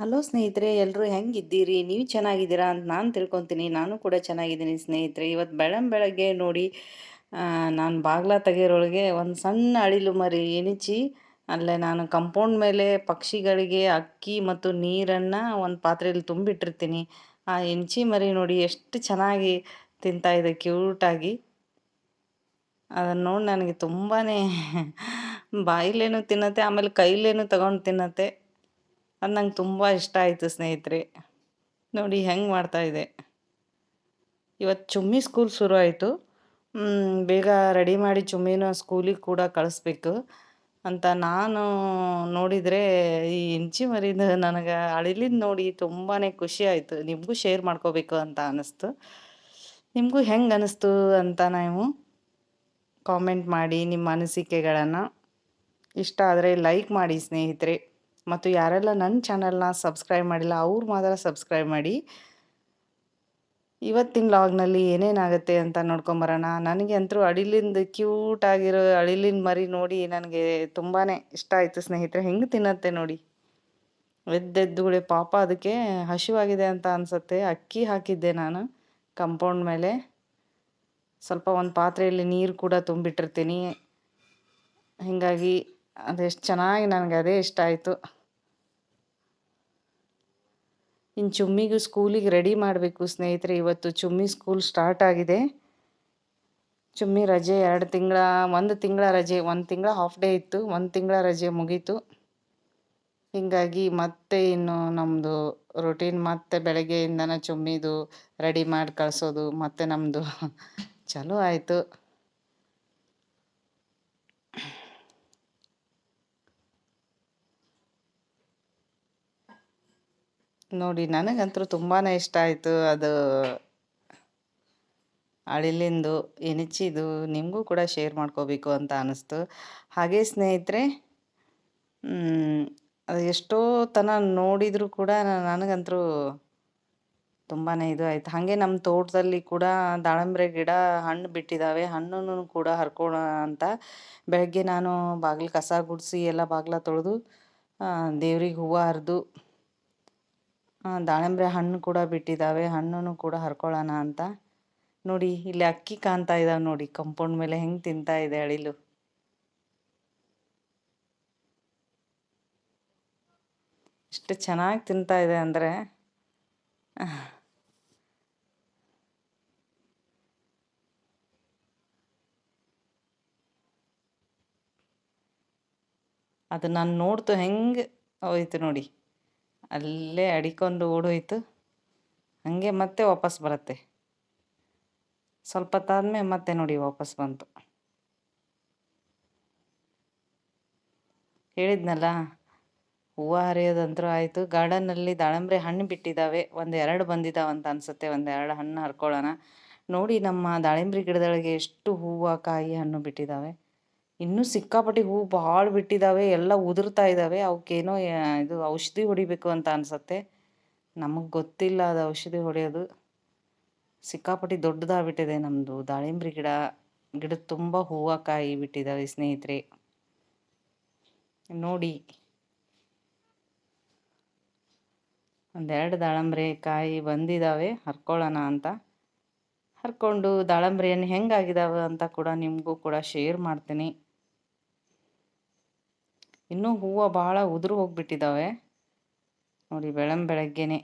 Hello ಸ್ನೇಹಿತರೆ ಎಲ್ಲರೂ ಹೆಂಗಿದ್ದೀರಿ? ನೀವು ಚೆನ್ನಾಗಿದ್ದೀರಾ? ಅಂತ ನಾನು ತಿಳ್ಕೊತೀನಿ. ನಾನು ಕೂಡ ಚೆನ್ನಾಗಿದ್ದೀನಿ ಸ್ನೇಹಿತರೆ. ಇವತ್ತು ಬೆಳಂ ಬೆಳಗ್ಗೆ ನೋಡಿ ನಾನು ಬಾಗ್ಲ ತೆಗೆಯೋರೊಳಗೆ ಒಂದು ಸಣ್ಣ ಅಳಿಲು ಮರಿ ಎಣಿಚಿ, ಅಲ್ಲೇ ನಾನು ಕಂಪೌಂಡ್ ಮೇಲೆ ಪಕ್ಷಿಗಳಿಗೆ ಅಕ್ಕಿ ಮತ್ತು ನೀರನ್ನು ಒಂದು ಪಾತ್ರೆಯಲ್ಲಿ ತುಂಬಿಟ್ಟಿರ್ತೀನಿ. ಆ ಎಣ್ಚಿ ಮರಿ ನೋಡಿ ಎಷ್ಟು ಚೆನ್ನಾಗಿ ತಿಂತಾ ಇದೆ ಕ್ಯೂಟಾಗಿ ಅದನ್ನು ನೋಡಿ ನನಗೆ ತುಂಬಾ ಬಾಯಿಲೇನು ತಿನ್ನತ್ತೆ, ಆಮೇಲೆ ಕೈಲೇನು ತಗೊಂಡು ತಿನ್ನತ್ತೆ. ಅದು ನಂಗೆ ತುಂಬ ಇಷ್ಟ ಆಯಿತು ಸ್ನೇಹಿತರೆ. ನೋಡಿ ಹೆಂಗೆ ಮಾಡ್ತಾ ಇದೆ. ಇವತ್ತು ಚುಮ್ಮಿ ಸ್ಕೂಲ್ ಶುರು ಆಯಿತು. ಬೇಗ ರೆಡಿ ಮಾಡಿ ಚುಮ್ಮಿನ ಸ್ಕೂಲಿಗೆ ಕೂಡ ಕಳಿಸ್ಬೇಕು. ಅಂತ ನಾನು ನೋಡಿದರೆ ಈ ಇಂಚಿ ಮರಿದ ನನಗೆ ಅಳಿಲಿದ್ದು ನೋಡಿ ತುಂಬಾ ಖುಷಿ ಆಯಿತು. ನಿಮಗೂ ಶೇರ್ ಮಾಡ್ಕೋಬೇಕು ಅಂತ ಅನ್ನಿಸ್ತು ನಿಮಗೂ ಹೆಂಗೆ ಅನ್ನಿಸ್ತು ಅಂತ ನೀವು ಕಾಮೆಂಟ್ ಮಾಡಿ ನಿಮ್ಮ ಅನಿಸಿಕೆಗಳನ್ನು. ಇಷ್ಟ ಆದರೆ ಲೈಕ್ ಮಾಡಿ ಸ್ನೇಹಿತರೆ. ಮತ್ತು ಯಾರೆಲ್ಲ ನನ್ನ ಚಾನಲ್ನ ಸಬ್ಸ್ಕ್ರೈಬ್ ಮಾಡಿಲ್ಲ, ಅವ್ರು ಮಾತ್ರ ಸಬ್ಸ್ಕ್ರೈಬ್ ಮಾಡಿ. ಇವತ್ತಿನ ಲಾಗ್ನಲ್ಲಿ ಏನೇನಾಗುತ್ತೆ ಅಂತ ನೋಡ್ಕೊಂಬರೋಣ ನನಗೆ ಅಂತೂ ಅಡಿಲಿಂದ ಕ್ಯೂಟ್ ಆಗಿರೋ ಅಳಿಲಿನ ಮರಿ ನೋಡಿ ನನಗೆ ತುಂಬಾ ಇಷ್ಟ ಆಯಿತು ಸ್ನೇಹಿತರೆ. ಹೆಂಗೆ ತಿನ್ನತ್ತೆ ನೋಡಿ. ಎದ್ದೆದ್ದುಗಳೇ ಪಾಪ ಅದಕ್ಕೆ ಹಸಿವಾಗಿದೆ ಅಂತ ಅನಿಸುತ್ತೆ. ಅಕ್ಕಿ ಹಾಕಿದ್ದೆ ನಾನು ಕಂಪೌಂಡ್ ಮೇಲೆ. ಸ್ವಲ್ಪ ಒಂದು ಪಾತ್ರೆಯಲ್ಲಿ ನೀರು ಕೂಡ ತುಂಬಿಟ್ಟಿರ್ತೀನಿ. ಹೀಗಾಗಿ ಅದೆಷ್ಟು ಚೆನ್ನಾಗಿ ನನಗೆ ಅದೇ ಇಷ್ಟ ಆಯಿತು. ಇನ್ನು ಚುಮ್ಮಿಗೂ ಸ್ಕೂಲಿಗೆ ರೆಡಿ ಮಾಡಬೇಕು ಸ್ನೇಹಿತರೆ, ಇವತ್ತು ಚುಮ್ಮಿ ಸ್ಕೂಲ್ ಸ್ಟಾರ್ಟ್ ಆಗಿದೆ. ಚುಮ್ಮಿ ರಜೆ ಎರಡು ತಿಂಗಳ, ಒಂದು ತಿಂಗಳ ರಜೆ, ಒಂದು ತಿಂಗಳ ಹಾಫ್ ಡೇ ಇತ್ತು, ಒಂದು ತಿಂಗಳ ರಜೆ ಮುಗೀತು. ಹೀಗಾಗಿ ಮತ್ತೆ ಇನ್ನು ನಮ್ಮದು ರೊಟೀನ್ ಮತ್ತೆ ಬೆಳಗ್ಗೆಯಿಂದನೇ ಚುಮ್ಮಿದು ರೆಡಿ ಮಾಡಿ ಕಳಿಸೋದು ಮತ್ತೆ ನಮ್ಮದು ಚಲೋ ಆಯಿತು. ನೋಡಿ, ನನಗಂತೂ ತುಂಬಾ ಇಷ್ಟ ಆಯಿತು ಅದು. ಅಳಿಲಿಂದು ಎನಿಚಿದು ನಿಮಗೂ ಕೂಡ ಶೇರ್ ಮಾಡ್ಕೋಬೇಕು ಅಂತ ಅನ್ನಿಸ್ತು ಹಾಗೆ ಸ್ನೇಹಿತರೆ ಅದು ಎಷ್ಟೋ ತನ ನೋಡಿದರೂ ಕೂಡ ನನಗಂತೂ ತುಂಬಾ ಇದು ಆಯಿತು. ಹಾಗೆ ನಮ್ಮ ತೋಟದಲ್ಲಿ ಕೂಡ ದಾಳಂಬ್ರೆ ಗಿಡ, ಹಣ್ಣು ಬಿಟ್ಟಿದ್ದಾವೆ ಹಣ್ಣನ್ನು ಕೂಡ ಹರ್ಕೋಣ ಅಂತ ಬೆಳಗ್ಗೆ ನಾನು ಬಾಗಿಲು ಕಸ ಗುಡಿಸಿ ಎಲ್ಲ ಬಾಗಿಲ ತೊಳೆದು ದೇವ್ರಿಗೆ ಹೂವು ಹರಿದು ದಾಳಿಂಬೆ ಹಣ್ಣು ಕೂಡ ಬಿಟ್ಟಿದ್ದಾವೆ ಹಣ್ಣನ್ನು ಕೂಡ ಹರ್ಕೊಳ್ಳೋಣ ಅಂತ. ನೋಡಿ, ಇಲ್ಲಿ ಅಕ್ಕಿ ಕಾಣ್ತಾ ಇದ್ದಾವೆ ನೋಡಿ, ಕಂಪೌಂಡ್ ಮೇಲೆ ಹೆಂಗೆ ತಿಂತಾ ಇದೆ ಅಳಿಲು. ಎಷ್ಟು ಚೆನ್ನಾಗಿ ತಿಂತಾ ಇದೆ ಅಂದರೆ, ಅದು ನಾನು ನೋಡ್ತು ಹೆಂಗೆ ಹೋಯ್ತು ನೋಡಿ. ಅಲ್ಲೇ ಅಡಿಕೊಂಡು ಓಡೋಯ್ತು. ಹಾಗೆ ಮತ್ತೆ ವಾಪಸ್ ಬರುತ್ತೆ. ಸ್ವಲ್ಪ ತಾದ್ಮೇಲೆ ಮತ್ತೆ ನೋಡಿ ವಾಪಸ್ ಬಂತು. ಹೇಳಿದ್ನಲ್ಲ, ಹೂವು ಹರಿಯೋದಂತರೂ ಆಯಿತು. ಗಾರ್ಡನ್ನಲ್ಲಿ ದಾಳಂಬ್ರೆ ಹಣ್ಣು ಬಿಟ್ಟಿದ್ದಾವೆ. ಒಂದು ಎರಡು ಬಂದಿದ್ದಾವೆ ಅಂತ ಅನಿಸುತ್ತೆ. ಒಂದು ಎರಡು ಹಣ್ಣು ಹರ್ಕೊಳ್ಳೋಣ. ನೋಡಿ ನಮ್ಮ ದಾಳಿಂಬ್ರೆ ಗಿಡದೊಳಗೆ ಎಷ್ಟು ಹೂವು, ಕಾಯಿ, ಹಣ್ಣು ಬಿಟ್ಟಿದ್ದಾವೆ. ಇನ್ನೂ ಸಿಕ್ಕಾಪಟ್ಟೆ ಹೂವು ಭಾಳ ಬಿಟ್ಟಿದ್ದಾವೆ ಎಲ್ಲ ಉದುರ್ತಾ ಇದ್ದಾವೆ ಅವಕ್ಕೇನೋ ಇದು ಔಷಧಿ ಹೊಡಿಬೇಕು ಅಂತ ಅನಿಸತ್ತೆ. ನಮಗೆ ಗೊತ್ತಿಲ್ಲ ಅದು ಔಷಧಿ ಹೊಡೆಯೋದು. ಸಿಕ್ಕಾಪಟ್ಟಿ ದೊಡ್ಡದಾಗ್ಬಿಟ್ಟಿದೆ ನಮ್ಮದು ದಾಳಿಂಬ್ರಿ ಗಿಡ, ಗಿಡದ ತುಂಬ ಹೂವು ಕಾಯಿ ಬಿಟ್ಟಿದ್ದಾವೆ ಸ್ನೇಹಿತರೆ. ನೋಡಿ. ಒಂದೆರಡು ದಾಳಂಬ್ರಿ ಕಾಯಿ ಬಂದಿದ್ದಾವೆ ಹರ್ಕೊಳ್ಳೋಣ ಅಂತ. ಹರ್ಕೊಂಡು ದಾಳಂಬ್ರಿಯನ್ನು ಹೆಂಗಾಗಿದ್ದಾವೆ ಅಂತ ಕೂಡ ನಿಮಗೂ ಕೂಡ ಶೇರ್ ಮಾಡ್ತೀನಿ. ಇನ್ನೂ ಹೂವು ಭಾಳ ಉದುರು ಹೋಗಿಬಿಟ್ಟಿದ್ದಾವೆ ನೋಡಿ, ಬೆಳಂ ಬೆಳಗ್ಗೆನೆ.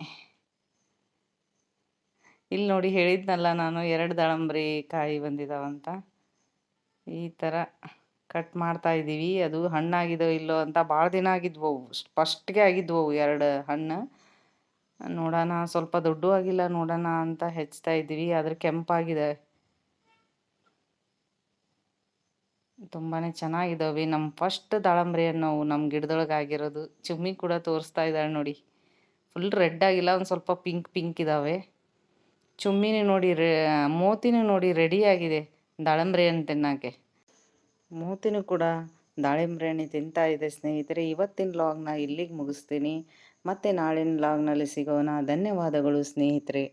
ಇಲ್ಲಿ ನೋಡಿ ಹೇಳಿದ್ನಲ್ಲ ನಾನು, ಎರಡು ದಾಳಂಬ್ರಿ ಕಾಯಿ ಬಂದಿದ್ದಾವಂತ ಈ ಥರ ಕಟ್ ಮಾಡ್ತಾ ಇದ್ದೀವಿ ಅದು ಹಣ್ಣಾಗಿದೋ ಇಲ್ಲೋ ಅಂತ ಭಾಳ ದಿನ ಆಗಿದ್ವು. ಫಸ್ಟ್ಗೆ ಆಗಿದ್ವು ಎರಡು ಹಣ್ಣು. ನೋಡೋಣ, ಸ್ವಲ್ಪ ದೊಡ್ಡೂ ಆಗಿಲ್ಲ ನೋಡೋಣ ಅಂತ ಹೆಚ್ತಾ ಇದ್ದೀವಿ ಆದರೆ ಕೆಂಪಾಗಿದೆ. ತುಂಬಾ ಚೆನ್ನಾಗಿದ್ದಾವೆ ನಮ್ಮ ಫಸ್ಟ್ ದಾಳಂಬ್ರಿ ಹಣ್ಣು ನಮ್ಮ ಗಿಡದೊಳಗೆ ಆಗಿರೋದು. ಚುಮ್ಮಿ ಕೂಡ ತೋರಿಸ್ತಾ ಇದ್ದಾಳೆ ನೋಡಿ. ಫುಲ್ ರೆಡ್ ಆಗಿಲ್ಲ, ಒಂದು ಸ್ವಲ್ಪ ಪಿಂಕ್ ಪಿಂಕ್ ಇದ್ದಾವೆ ಚುಮ್ಮಿನೂ ನೋಡಿ ರೆ ಮೋತಿನೂ ನೋಡಿ ರೆಡಿ ಆಗಿದೆ ದಾಳಂಬ್ರಿ ಹಣ್ಣು ತಿನ್ನೋಕ್ಕೆ. ಮೂತಿನೂ ಕೂಡ ದಾಳಿಂಬ್ರಿ ಹಣ್ಣು ತಿಂತಾ ಇದೆ ಸ್ನೇಹಿತರೆ. ಇವತ್ತಿನ ಲಾಗ್ನ ಇಲ್ಲಿಗೆ ಮುಗಿಸ್ತೀನಿ. ಮತ್ತೆ ನಾಳಿನ ಲಾಗ್ನಲ್ಲಿ ಸಿಗೋಣ. ಧನ್ಯವಾದಗಳು ಸ್ನೇಹಿತರೆ.